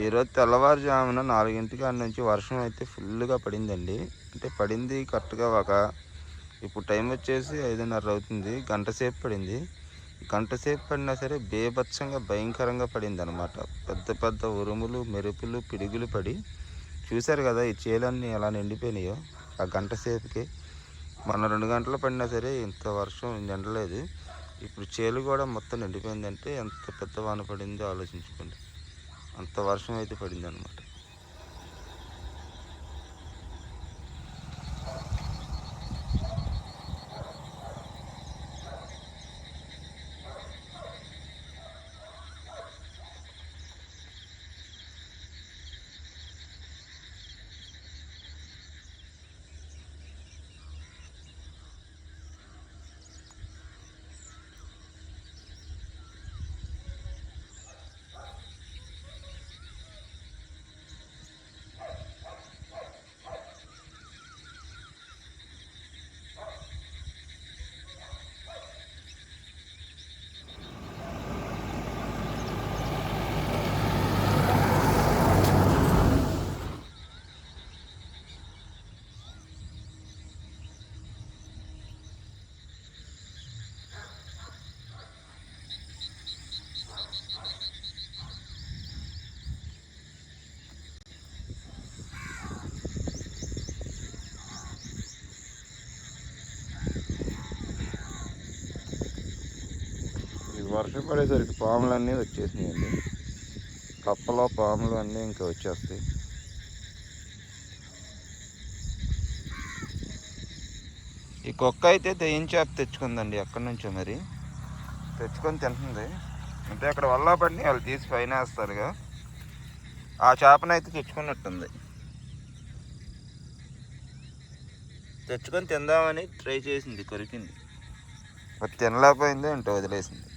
ఈరోజు తెల్లవారుజామున నాలుగింటి కాడ నుంచి వర్షం అయితే ఫుల్గా పడిందండి. అంటే పడింది కరెక్ట్గా ఒక ఇప్పుడు టైం వచ్చేసి ఐదున్నర అవుతుంది గంట సేపు పడింది. గంట సేపు పడినా సరే బేభత్సంగా భయంకరంగా పడింది అనమాట పెద్ద పెద్ద ఉరుములు మెరుపులు పిడుగులు పడి చూశారు కదా ఈ చేలన్నీ ఎలా నిండిపోయినాయో ఆ గంట సేపుకి. మొన్న రెండు గంటలు పడినా సరే ఇంత వర్షం నిండలేదు. ఇప్పుడు చేలు కూడా మొత్తం నిండిపోయిందంటే ఎంత పెద్ద వాన పడిందో ఆలోచించుకోండి. అంత వర్షం అయితే పడింది అనమాట వర్షం పడేసరికి పాములు అన్నీ వచ్చేసినాయండి. కప్పలో పాములు అన్నీ ఇంకా వచ్చేస్తాయి. ఈ కుక్క అయితే దెయ్యం చేప తెచ్చుకుందండి ఎక్కడి నుంచో మరి. తెచ్చుకొని తింటుంది. అంటే అక్కడ వల్ల పడి వాళ్ళు తీసి పైన వేస్తారుగా. ఆ చేపను అయితే తెచ్చుకున్నట్టుంది. తెచ్చుకొని తిందామని ట్రై చేసింది కొరికింది. మరి తినలేకపోయింది అంటే వదిలేసింది.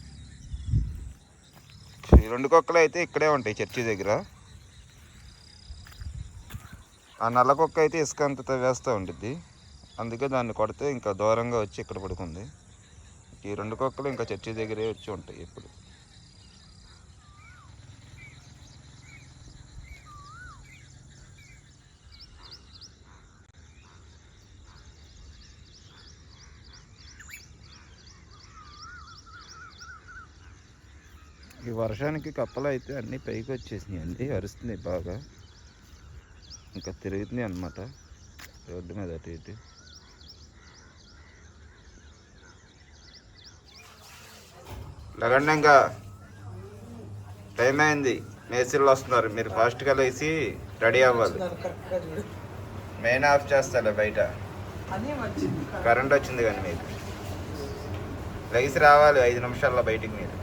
ఈ రెండు కుక్కలు అయితే ఇక్కడే ఉంటాయి చర్చి దగ్గర. ఆ నల్ల కుక్క అయితే ఇసుక అంత వేస్తూ ఉంటుంది అందుకే దాన్ని కొడితే ఇంకా దూరంగా వచ్చి ఇక్కడ పడుకుంది. ఈ రెండు కుక్కలు ఇంకా చర్చి దగ్గరే వచ్చి ఉంటాయి ఇప్పుడు వర్షానికి కప్పలు అయితే అన్నీ పైకి వచ్చేసినాయి అండి అరుస్తున్నాయి బాగా. ఇంకా తిరుగుతున్నాయి అన్నమాట రోడ్డు మీద అటు ఇటు. లగండంగా ఇంకా టైం అయింది మేసిళ్ళు వస్తున్నారు మీరు ఫాస్ట్గా లేచి రెడీ అవ్వాలి. మెయిన్ ఆఫ్ చేస్తాలే బయట. కరెంట్ వచ్చింది కానీ మీకు. లేచి రావాలి ఐదు నిమిషాల్లో బయటికి మీరు.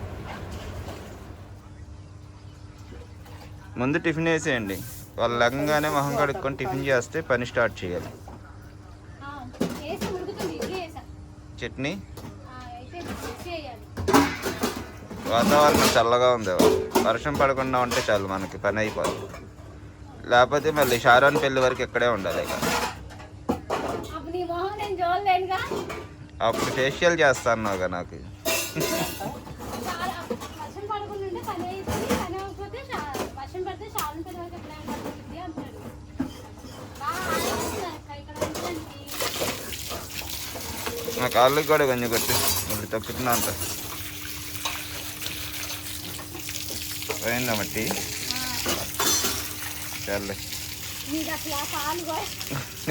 ముందు టిఫిన్ వేసేయండి. వాళ్ళు లగంగానే మొహం కడుక్కొని టిఫిన్ చేస్తే పని స్టార్ట్ చేయాలి. చట్నీ? వాతావరణం చల్లగా ఉంది? వర్షం పడకుండా ఉంటే చాలు మనకి పని అయిపోతుంది లేకపోతే మళ్ళీ షారోన్ పెళ్ళి వరకు ఇక్కడే ఉండాలి ఇక. అప్పుడు ఫేషియల్ చేస్తాను నాకు చాలా వర్షం పడకుండా ఉంటే పని అయిపోయి పని అవ్వకపోతే చా- వర్షం పడితే చాలా పది వరకు ఎప్పుడైనా పడుతుంది అంటాడు బాగా ఆలోచిస్తున్నారు అక్క ఇక్కడ ఉండడానికి నా కాళ్ళకి కూడా కొంచెం కొట్టి ఇప్పుడు తొక్కుతున్నా అంత. పోయిందా మట్టి?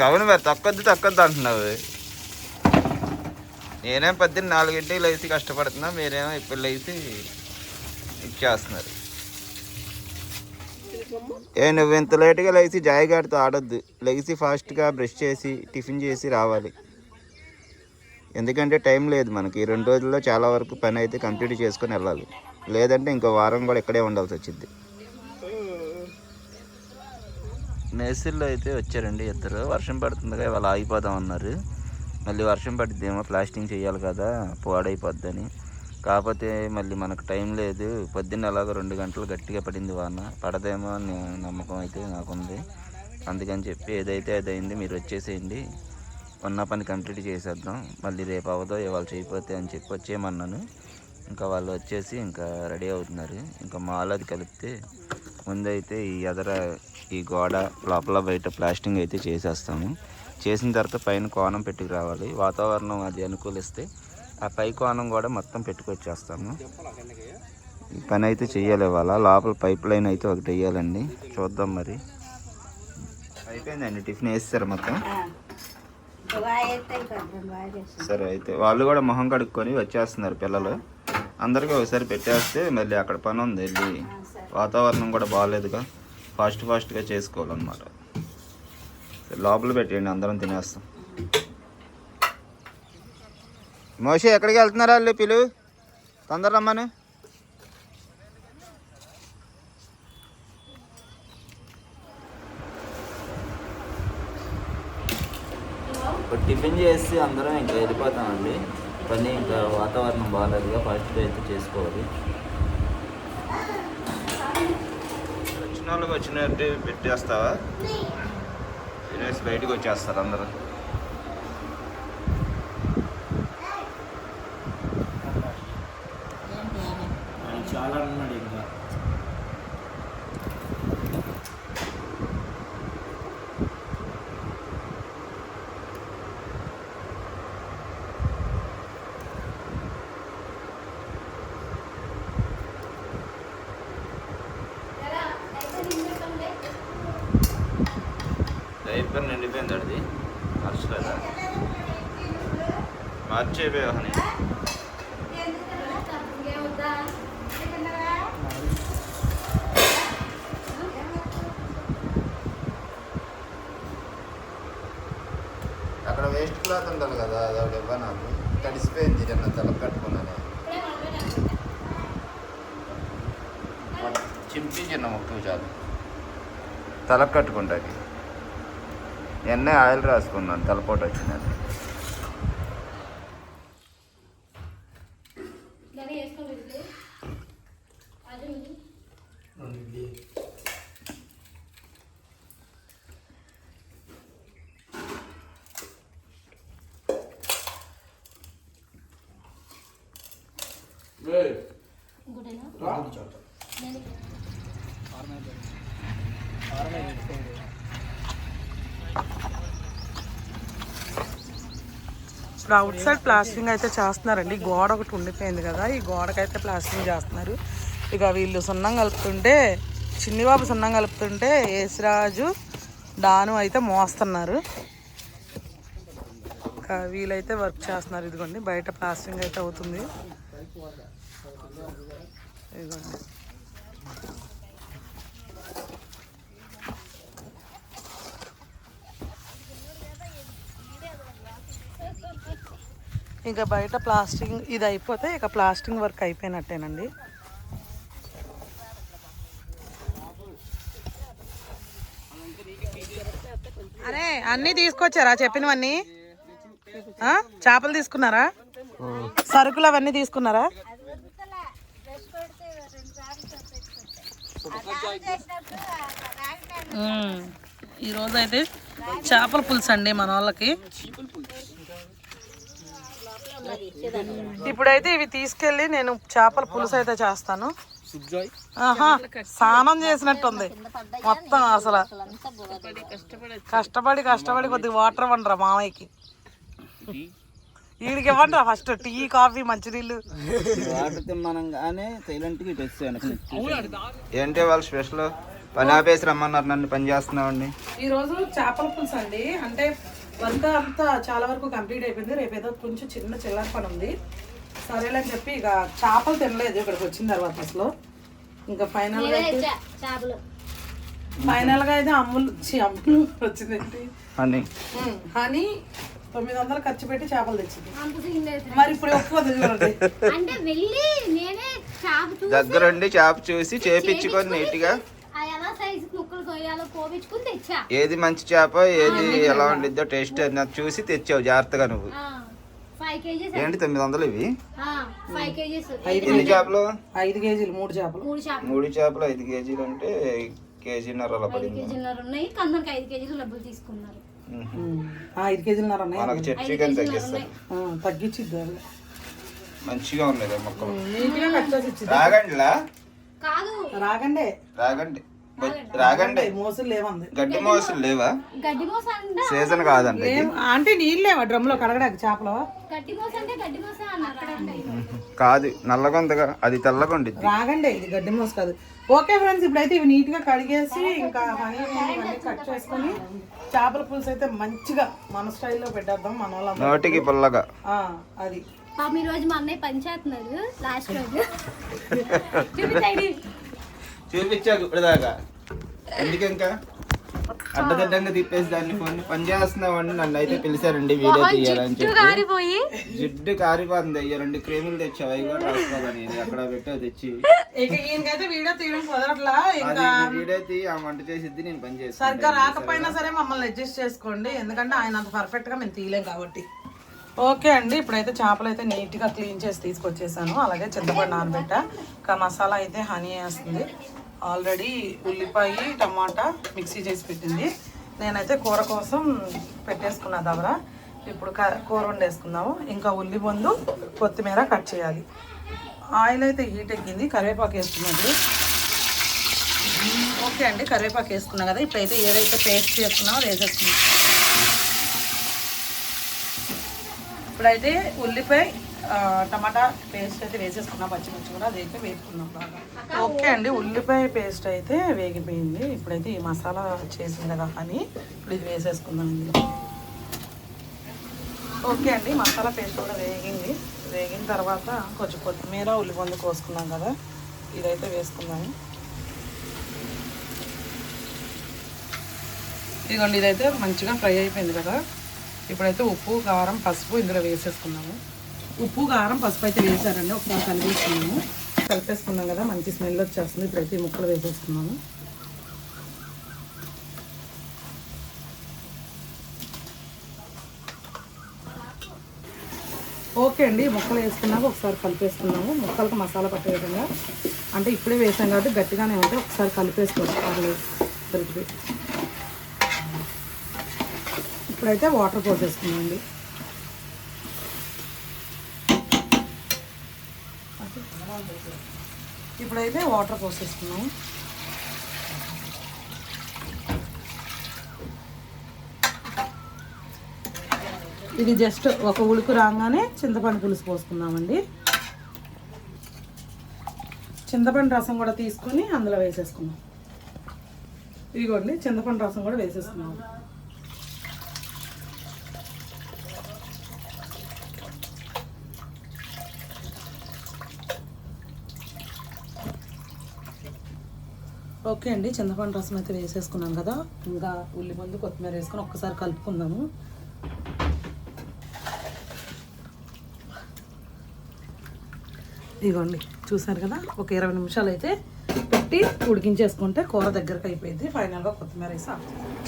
అవును మరి తక్కువద్దు తక్కువద్దు అంటున్నావు. నేనేం పొద్దున్న నాలుగింటికి లేచి కష్టపడుతున్నా మీరేమో ఇప్పుడు లేచి ఇచ్చేస్తున్నారు. ఏ నువ్వు ఇంత లేట్గా లేచి జాయిగాడితో ఆడొద్దు. లేచి ఫాస్ట్గా బ్రష్ చేసి టిఫిన్ చేసి రావాలి. ఎందుకంటే టైం లేదు మనకి. ఈ రెండు రోజుల్లో చాలా వరకు పని అయితే కంప్లీట్ చేసుకొని వెళ్ళాలి. లేదంటే ఇంకో వారం కూడా ఇక్కడే ఉండాల్సి వచ్చింది. మేసిల్లో అయితే వచ్చారండి ఇద్దరు. వర్షం పడుతుందిగా ఇవాళ ఆగిపోదాం అన్నారు. మళ్ళీ వర్షం పడుద్దేమో ప్లాస్టింగ్ చేయాలి కదా పాడైపోద్దని. కాకపోతే మళ్ళీ మనకు టైం లేదు. పొద్దున్న అలాగ రెండు గంటలు గట్టిగా పడింది వాన. పడదేమో అని నమ్మకం అయితే నాకుంది. అందుకని చెప్పి ఏదైతే అదైంది మీరు వచ్చేసేయండి. ఉన్న పని కంప్లీట్ చేసేద్దాం. మళ్ళీ రేపు అవ్వదో ఇవాళ చేయకపోతే అని చెప్పి వచ్చేయమన్నాను. ఇంకా వాళ్ళు వచ్చేసి ఇంకా రెడీ అవుతున్నారు. ఇంకా మాల్ అది కలిపితే ముందైతే ఈ ఎదర ఈ గోడ లోపల బయట ప్లాస్టింగ్ అయితే చేసేస్తాము. చేసిన తర్వాత పైన కోణం పెట్టుకు రావాలి వాతావరణం అది అనుకూలిస్తే ఆ పై కోణం కూడా మొత్తం పెట్టుకొచ్చేస్తాము. ఈ పని అయితే చేయాలి ఇవాళ. లోపల పైప్ లైన్ అయితే ఒకటి వేయాలండి. చూద్దాం మరి. అయిపోయిందండి టిఫిన్ వేస్తారు మొత్తం? సరే అయితే వాళ్ళు కూడా మొహం కడుక్కొని వచ్చేస్తున్నారు పిల్లలు. అందరికీ ఒకసారి పెట్టేస్తే మళ్ళీ అక్కడ పని ఉంది వెళ్ళి. వాతావరణం కూడా బాగాలేదుగా. ఫాస్ట్ ఫాస్ట్గా చేసుకోవాలన్నమాట. లోపల పెట్టేయండి అందరం తినేస్తాం. మోషి ఎక్కడికి వెళ్తున్నారా వాళ్ళు పిలు తొందర రమ్మను ఇప్పుడు టిఫిన్ చేసి అందరం ఇంకా వెళ్ళిపోతామండి పని ఇంకా వాతావరణం బాగాలేదుగా ఫాస్ట్గా అయితే చేసుకోవాలి. వచ్చిన వాళ్ళకి వచ్చినట్టు పెట్టేస్తావా? తినేసి బయటకు వచ్చేస్తారు అందరూ. చాలా ఉన్నాడు ఇంకా డైపర్ నిండిపోయింది అది మార్చలేదా మార్చేపోయావు అని అక్కడ వేస్ట్ క్లాత్ ఉండాలి కదా అది ఒకటి ఇవ్వ నాకు. తడిసిపోయింది నిన్న తల కట్టుకున్నాను. చింపి చిన్న ముక్క చాలు. తల కట్టుకుంటాకి. ఎన్నే ఆయిల్ రాసుకున్నాను తలపోటు వచ్చిందని. ఇప్పుడు అవుట్ సైడ్ ప్లాస్టింగ్ అయితే చేస్తున్నారండి. గోడ ఒకటి ఉండిపోయింది కదా ఈ గోడకైతే ప్లాస్టింగ్ చేస్తున్నారు. ఇక వీళ్ళు సున్నం కలుపుతుంటే చిన్నిబాబు సున్నం కలుపుతుంటే యేసురాజు డాను అయితే మోస్తున్నారు. వీలైతే వీళ్ళైతే వర్క్ చేస్తున్నారు. ఇదిగోండి బయట ప్లాస్టింగ్ అయితే అవుతుంది. ఇదిగోండి. ఇంకా బయట ప్లాస్టింగ్ ఇది అయిపోతే ఇక ప్లాస్టింగ్ వర్క్ అయిపోయినట్టేనండి. అరే అన్నీ తీసుకొచ్చారా చెప్పినవన్నీ? చేపలు తీసుకున్నారా? సరుకులు అవన్నీ తీసుకున్నారా? ఈరోజు అయితే చేపల పులుసు అండి మన వాళ్ళకి. ఇప్పుడైతే ఇవి తీసుకెళ్ళి నేను చేపల పులుసు అయితే చేస్తాను. ఆహా స్నానం చేసినట్టుంది. మొత్తం అసలు. కష్టపడి కష్టపడి కొద్దిగా వాటర్ ఇవ్వండిరా మామయ్యకి. వీడికి ఇవ్వండిరా ఫస్ట్ టీ కాఫీ మంచినీళ్ళు. వాటర్ తిమ్మనంగానే ఏంటి వాళ్ళు స్పెషల్? పని ఆపేసి రమ్మన్నారు నన్ను పని చేస్తున్నామండి ఈ రోజు చేపల పులుసు అండి అంటే వర్క్ అంతా చాలా వరకు కంప్లీట్ అయిపోయింది. రేపు ఏదో కొంచెం చిన్న చిల్లర పని ఉంది. సరేలని చెప్పి ఇక చేపలు తినలేదు ఇక్కడికి వచ్చిన తర్వాత అసలు. ఇంకా ఫైనల్గా నేనే అయితే తెచ్చా చేపలు. ఫైనల్గా అయితే అమ్ములు అమ్ములు వచ్చిందేంటి? అని ఉమ్, హనీ తొమ్మిది వందలు ఖర్చు పెట్టి చేపలు తెచ్చింది. అంత మరి ఇప్పుడు ఒప్పుకోదు చూడండి. అంటే వెళ్ళి నేనే చేప చూసి. దగ్గరుండి చేప చూసి చేపించుకొని నీట్గా ముక్కలు తెచ్చా? ఏది మంచి చేప ఏది ఎలా ఉండిద్దో టేస్ట్ అన్నది చూసి తెచ్చావు జాగ్రత్తగా నువ్వు. ఫైవ్ కేజీస్ ఏంటి తొమ్మిది వందలు ఇవి? Five KGs. ఎన్ని చేపలు? ఐదు కేజీలు మూడు చేపలు. మూడు చేపలు. మూడు చేపలు ఐదు కేజీలు అంటే కేజీన్నర అలా పడింది. కేజీన్నర ఉన్నాయి. కందనికి ఐదు కేజీలు డబ్బులు తీసుకున్నారు. మ్మ్. ఉమ్, ఆ, ఐదు కేజీలున్నర ఉన్నాయి. మనకు చర్చి కానీ తగ్గించిద్ది మంచిగా ఉన్నాయి మొక్కలు. రాగండిలా? కాదు. రాగండి. రాగండి. రాగండి. మోసులు లేవంది. గడ్డి మోసులు లేవా? గడ్డి మోస అంటే సీజన్ కాదండి అంటే నీళ్ళు లేవా డ్రమ్లో కడగడానికి చేపలు? గడ్డి మోస అంటే గడ్డి మోస కాదు నల్లగొందగా అది తెల్లగొండిద్ది. రాగండి ఇది గడ్డి మోస కాదు. ఓకే ఫ్రెండ్స్ ఇప్పుడైతే ఇవి నీట్గా కడిగేసి ఇంకా హనీ ఇవన్నీ కట్ చేసుకొని చేపల పులుసు అయితే మంచిగా మన స్టైల్లో పెట్టేద్దాం మన వాళ్ళందరూ నోటికి పుల్లగా. ఆ, అది. పాపం ఈ రోజు మా అన్నయ్య పని చేస్తున్నాడు లాస్ట్ రోజు. చూపించండి చూపించాకు ఇప్పుడు దాకా ఎందుకు ఇంకా అడ్డదిడ్డంగా తిప్పేసి దాన్ని ఫోన్ పని చేస్తున్నామండి నన్ను అయితే పిలిచారండి వీడియో తీయాలని చెప్పి. కారిపోయి జిడ్డు కారిపోతుంది. అయ్యో రెండు క్రీములు తెచ్చావు. అవి కూడా రాసుకోవాలని అక్కడ పెట్టావు తెచ్చి. వీడియో తీయడం కుదరట్లా? వీడియో ఆ వంట చేసిద్ది నేను పని చేస్తాను. సరిగ్గా రాకపోయినా సరే మమ్మల్ని అడ్జస్ట్ చేసుకోండి. ఎందుకంటే ఆయన అంత పర్ఫెక్ట్గా మేము తీయలేం కాబట్టి. ఓకే అండి. ఇప్పుడైతే చేపలు అయితే నీట్గా క్లీన్ చేసి తీసుకొచ్చేసాను. అలాగే చింతపండు నానబెట్ట. ఇంకా మసాలా అయితే హనీ వేస్తుంది. ఆల్రెడీ ఉల్లిపాయ టమాటా మిక్సీ చేసి పెట్టింది. నేనైతే కూర కోసం పెట్టేసుకున్నా దవర ఇప్పుడు కూర వండేసుకుందాము. ఇంకా ఉల్లి బొందు కొత్తిమీర కట్ చేయాలి. ఆయిల్ అయితే హీట్ ఎక్కింది. కరివేపాకు వేసుకున్నది. ఓకే అండి కరివేపాకు వేసుకున్నాం కదా. ఇప్పుడైతే ఏదైతే పేస్ట్ చేసుకున్నామో వేసేసుకున్నాం ఇప్పుడైతే ఉల్లిపాయ టమాటా పేస్ట్ అయితే వేసేసుకున్నాం పచ్చిమిర్చి కూడా అదైతే వేసుకున్నాం బాగా. ఓకే అండి ఉల్లిపాయ పేస్ట్ అయితే వేగిపోయింది. ఇప్పుడైతే ఈ మసాలా చేసింది కదా అని ఇప్పుడు ఇది వేసేసుకుందాం ఇందులో ఓకే అండి మసాలా పేస్ట్ కూడా వేగింది. వేగిన తర్వాత కొంచెం కొత్తిమీర ఉల్లిపొందు కోసుకున్నాం కదా ఇదైతే వేసుకుందాము ఇదిగోండి ఇదైతే మంచిగా ఫ్రై అయిపోయింది కదా. ఇప్పుడైతే ఉప్పు కారం పసుపు ఇందులో వేసేసుకున్నాము ఉప్పు కారం పసుపు అయితే వేసారండి. ఒకసారి కలిపేసుకున్నాము కలిపేసుకున్నాం కదా మంచి స్మెల్ వచ్చేస్తుంది. ఇప్పుడైతే ముక్కలు వేసేసుకున్నాము. ఓకే అండి ముక్కలు వేసుకున్నాక ఒకసారి కలిపేసుకున్నాము. ముక్కలకు మసాలా పట్టే విధంగా. అంటే ఇప్పుడే వేసాం కాబట్టి గట్టిగానే ఉంటే ఒకసారి కలిపేసుకోవచ్చు పర్లేదు ఇప్పుడైతే వాటర్ పోసేసుకున్నాండి ఇప్పుడైతే వాటర్ పోసేసుకున్నాం ఇది జస్ట్ ఒక ఉడుకు రాగానే చింతపండు పులుసు పోసుకున్నామండి చింతపండు రసం కూడా తీసుకొని అందులో వేసేసుకున్నాం ఇదిగోండి చింతపండు రసం కూడా వేసేసుకున్నాం ఓకే అండి చింతపండు రసం అయితే వేసేసుకున్నాం కదా. ఇంకా ఉల్లిపండు కొత్తిమీర వేసుకొని ఒక్కసారి కలుపుకుందాము. ఇదిగోండి చూసారు కదా ఒక ఇరవై నిమిషాలు అయితే పెట్టి ఉడికించేసుకుంటే కూర దగ్గరకు అయిపోయింది. ఫైనల్గా కొత్తిమీర వేసి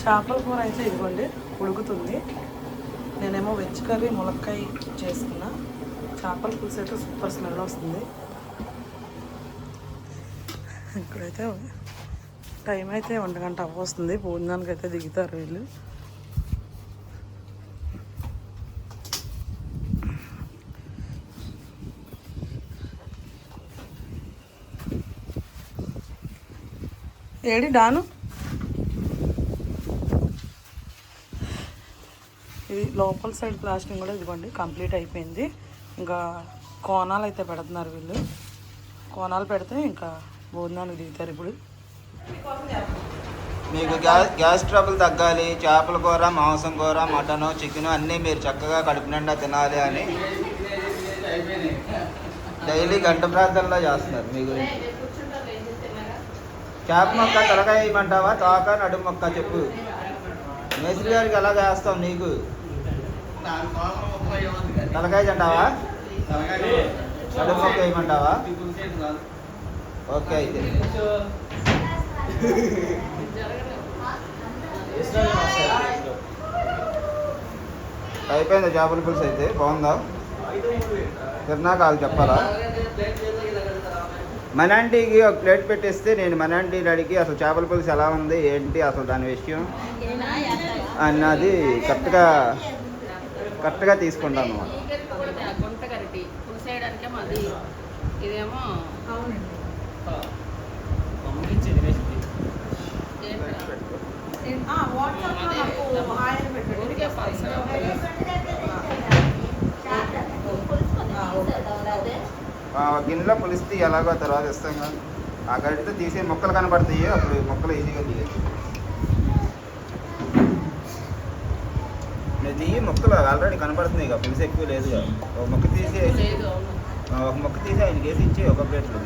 చేపల కూర అయితే ఇదిగోండి ఉడుకుతుంది. నేనేమో వెజ్ కర్రీ ములక్కాయ చేసుకున్నా. చేపల పులుసు అయితే సూపర్ స్మెల్ వస్తుంది. ఇక్కడైతే టైం అయితే ఒంటి గంట అవ్వస్తుంది. భోజనానికి అయితే దిగుతారు వీళ్ళు. ఏడి డాను? ఇది లోపల సైడ్ ప్లాస్టింగ్ కూడా ఇదిగోండి కంప్లీట్ అయిపోయింది. ఇంకా కోణాలు అయితే పెడుతున్నారు వీళ్ళు. కోణాలు పెడితే ఇంకా భోజనానికి దిగుతారు ఇప్పుడు. మీకు గ్యాస్ గ్యాస్ ట్రబుల్ తగ్గాలి చేపల కూర మాంసం కూర మటన్ చికెన్ అన్నీ మీరు చక్కగా కడుపు నిండా తినాలి అని డైలీ గంట ప్రాంతంలో చేస్తున్నారు మీ గురించి. చేప మొక్క తలకాయ వేయమంటావా? తోక నడుము మొక్క చెప్పు. మేస్త్రి గారికి ఎలా చేస్తావు నీకు? తలకాయ తింటావా? నడుము మొక్క వేయమంటావా? ఓకే అయితే. అయిపోయింది చేపల పులుసు అయితే బాగుందా? తిన్నా కాదు చెప్పాలా? మనాంటీకి ఒక ప్లేట్ పెట్టేస్తే నేను మనాంటీ అడిగి అసలు చేపల పులుసు ఎలా ఉంది ఏంటి అసలు దాని విషయం? అన్నది కరెక్ట్గా కరెక్ట్గా తీసుకుంటాను అన్నమాట. గుంట గరిటి పులిసేయడానికే మాది ఇదేమో గిన్నెలో పులిస్తే ఎలాగో తర్వాత ఇస్తాం కదా. ఆ గడితే తీసే మొక్కలు కనబడతాయి అప్పుడు మొక్కలు ఈజీగా తీయచ్చు. ఇది మొక్కలు ఆల్రెడీ కనబడుతున్నాయి కదా పులుసు ఎక్కువ లేదు ఒక మొక్క తీసి ఒక మొక్క తీసి ఆయనకి వేసి ఇచ్చి ఒక ప్లేట్లో.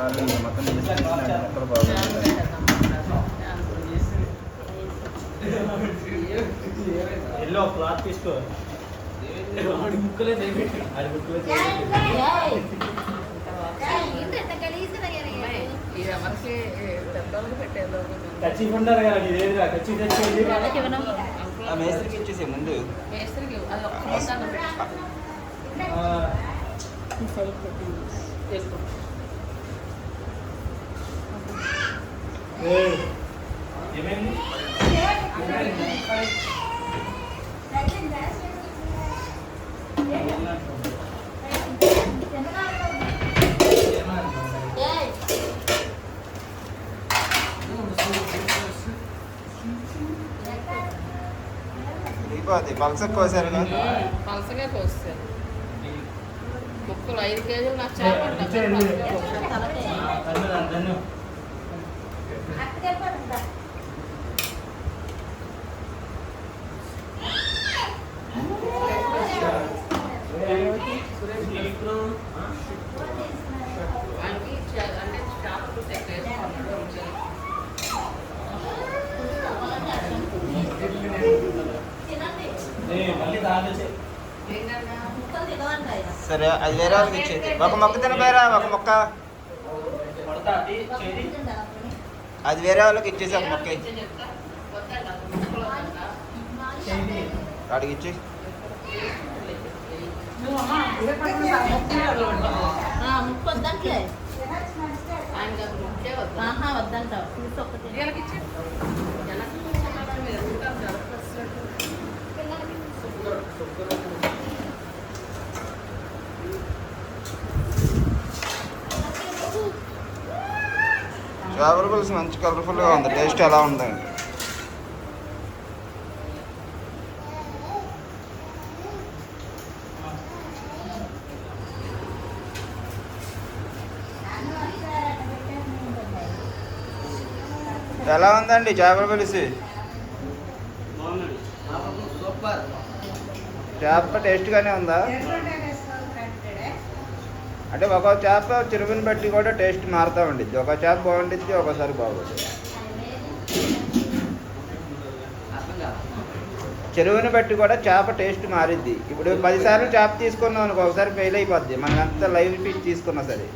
ఇంకా మొత్తం ఎల్లో క్లాత్ తీసుకో. ముక్కలే ముక్కలే కచ్చి ఉండరు కదా కచ్చి తెచ్చేది ఆ మేస్త్రికి ఇచ్చేసే ముందు. మేస్త్రికి అది ఒక్క మొత్తాన్ని పెట్టి. ఆ, దిగిపోద్ది పలసకు కోసారుగా పలసగా కోస్తారు ముక్కలు ఐదు కేజీలు నాకు చేపట్టాలి ఇచ్చేయండి. ధన్యవాదాలు, ధన్యవాదాలు. ఆయనకి చే- అంటే చేప పుట్టే ఏయ్, మళ్ళీ దాంట్లో చే- సరే అది వేరే వాళ్ళకి ఇచ్చేది. ఒక మొక్క తినబోయరా ఒక మొక్క? అది వేరే వాళ్ళకి ఇచ్చేసి ఒక మొక్క. వాడికి ఇచ్చి ముక్కే వద్దు వీళ్ళకి ఇచ్చే వెనక్కి కూర్చున్నారా మీరు ఎందుకు జరపేస్తున్నట్టు చేపల పులుసు మంచి కలర్ఫుల్గా ఉంది. టేస్ట్ ఎలా ఉందండి ఎలా ఉందండి చేపల పులుసు? చేప టేస్ట్గానే ఉందా? అంటే ఒక చేప చెరువుని బట్టి కూడా టేస్ట్ మారుతూ ఉండిద్ది. ఒక చేప బాగుండిద్ది ఒకసారి బాగుంటుంది చెరువుని బట్టి కూడా చేప టేస్ట్ మారిద్ది. ఇప్పుడు పదిసార్లు చేప తీసుకున్నాం అనుకో ఒకసారి ఫెయిల్ అయిపోద్ది. మనం అంత లైవ్ ఫిష్ తీసుకున్నా సరే.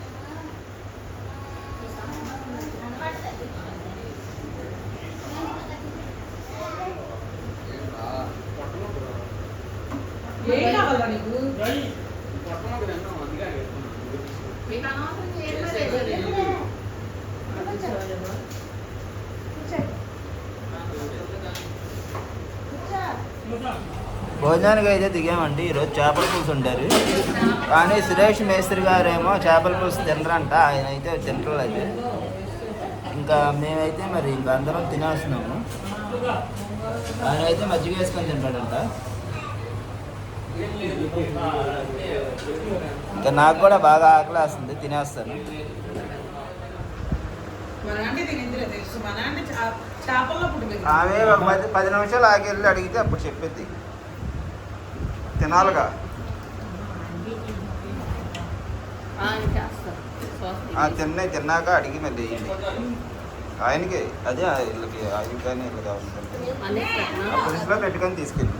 భోజనానికి అయితే దిగామండి. ఈరోజు చేపల పులుసు ఉంటారు కానీ సురేష్ మేస్త్రి గారేమో చేపల పులుసు తినరంట. ఆయన అయితే తింటలేదు ఇంకా మేమైతే మరి ఇంకా అందరం తినేస్తున్నాము. ఆయన అయితే మజ్జిగ వేసుకొని తింటాడంట. ఇంకా నాకు కూడా బాగా ఆకలి వస్తుంది. తినేస్తాను. ఆమె ఒక పది పది నిమిషాలు ఆగి వెళ్ళి అడిగితే అప్పుడు చెప్పేది. తినాలిగా. ఆయన చేస్తారు స్వస్తి ఆ తిన్న తిన్నాక అడిగి మళ్ళీ వేయండి. ఆయనకి అదే వీళ్ళకి ఆయన కానీ వీళ్ళు కావాలంటే అన్నీ ఆ పులుసులో పెట్టుకొని తీసుకెళ్ళి.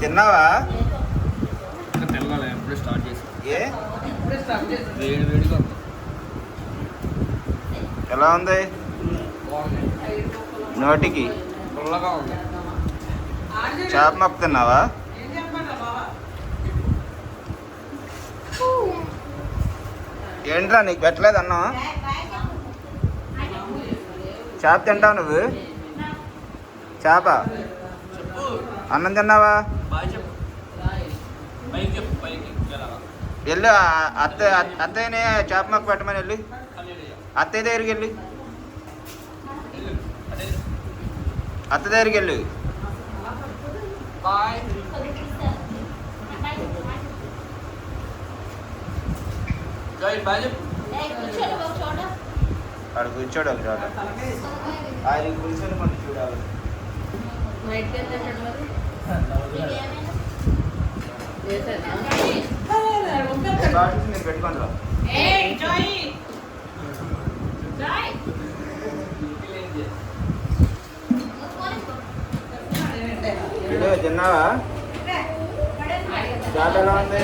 తిన్నావా? తెల్లాలి ఎప్పుడు స్టార్ట్ చేసి. ఏ? ఇప్పుడే స్టార్ట్ చేసి వేడి వేడిగా ఉంది. ఎలా ఉంది? నోటికి. చేప మొక్క తిన్నావా ఏంట్రా నీకు పెట్టలేదు అన్నం చేప తింటావు నువ్వు? చేప? అన్నం తిన్నావా? వెళ్ళు అత్త అత్తయ్యనే చేప మొక్క పెట్టమని వెళ్ళి. అత్తయ్య దగ్గరికి వెళ్ళి. అత్త దగ్గరికి వెళ్ళు. బాయ్ కూర్చోండి ఒక చోట వాడు కూర్చోడు ఒక చోట ఆయన కూర్చొని మనం చూడాలి. నైట్కి ఎంత చేశాడు మరి మీకు ఏమైనా చేశాడా బాటిల్స్ మీరు పెట్టుకోండి రా. ఇదో తిన్నావా? చేప ఎలా ఉంది?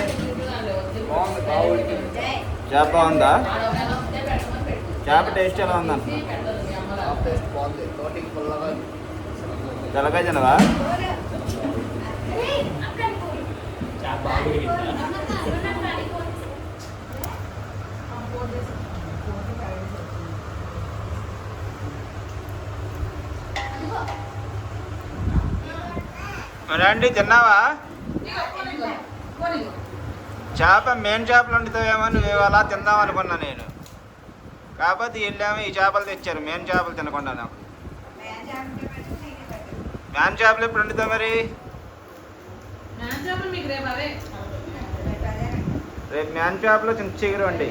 చేప ఉందా చేప టేస్ట్ ఎలా ఉందా తెలకాయ తినవా? చాలా రండి తిన్నావా? చేప మెయిన్ చేపలు వండుతావేమో నువ్వు అలా తిందాం అనుకున్నా నేను. కాకపోతే వెళ్ళాము ఈ చేపలు తెచ్చారు మెయిన్ చేపలు తినకుండా నాకు మ్యాన్ చేపలు ఎప్పుడు వండుతావు మరి? మీకు రేపు మ్యాన్ చేపలు చింత చిగురు వండి.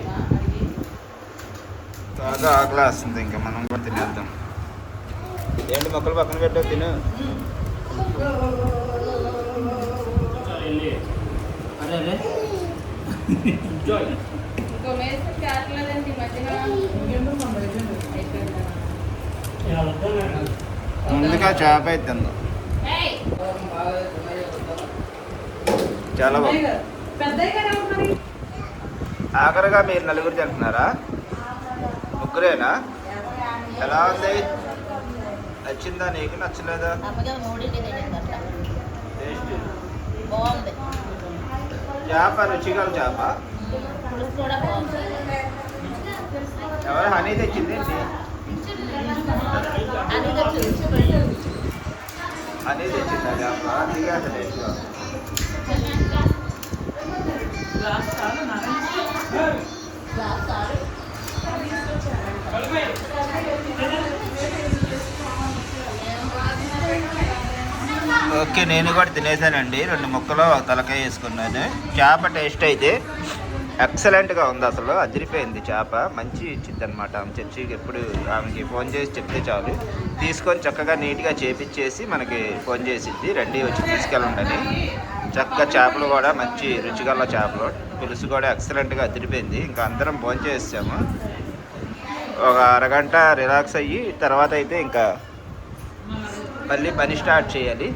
బాగా ఆకలి వస్తుంది ఇంకా మనం కూడా తినేద్దాం. ఏంటి మొక్కలు పక్కన పెట్టావు తిను చాలా వెళ్ళి. అరే అరే ఎంజాయ్ ఇంకో మేసం కావట్లేదండి ఈ మధ్యన అయిపోయిందా ముందుగా చేప అయితే చాలా బాగుంది. ఆఖరిగా మీరు నలుగురు తింటున్నారా? ముగ్గురేనా? ఎలా ఉంది? నచ్చిందా నీకు? నచ్చలేదా? టేస్ట్. బాగుంది. చేప రుచిగల చేప? ఎవరు హనీ తెచ్చింది? హనీ తెచ్చిందా. చేప అందుకే అంత టేస్ట్గా ఓకే నేను కూడా తినేసానండి. రెండు ముక్కలు తలకాయ వేసుకున్నాను. చేప టేస్ట్ అయితే ఎక్సలెంట్గా ఉంది అసలు. అదిరిపోయింది చేప. మంచి ఇచ్చింది అనమాట ఆమె చర్చికి ఎప్పుడు ఆమెకి ఫోన్ చేసి చెప్తే చాలు. తీసుకొని చక్కగా నీట్గా చేపించేసి మనకి ఫోన్ చేసిద్ది. రండి వచ్చి తీసుకెళ్ళండి చక్కగా చేపలు కూడా మంచి రుచిగల చేపలు. పులుసు కూడా ఎక్సలెంట్గా అదిరిపోయింది. ఇంకా అందరం ఫోన్ చేసాము ఒక అరగంట రిలాక్స్ అయ్యి తర్వాత అయితే ఇంకా మళ్ళీ పని స్టార్ట్ చేయాలి.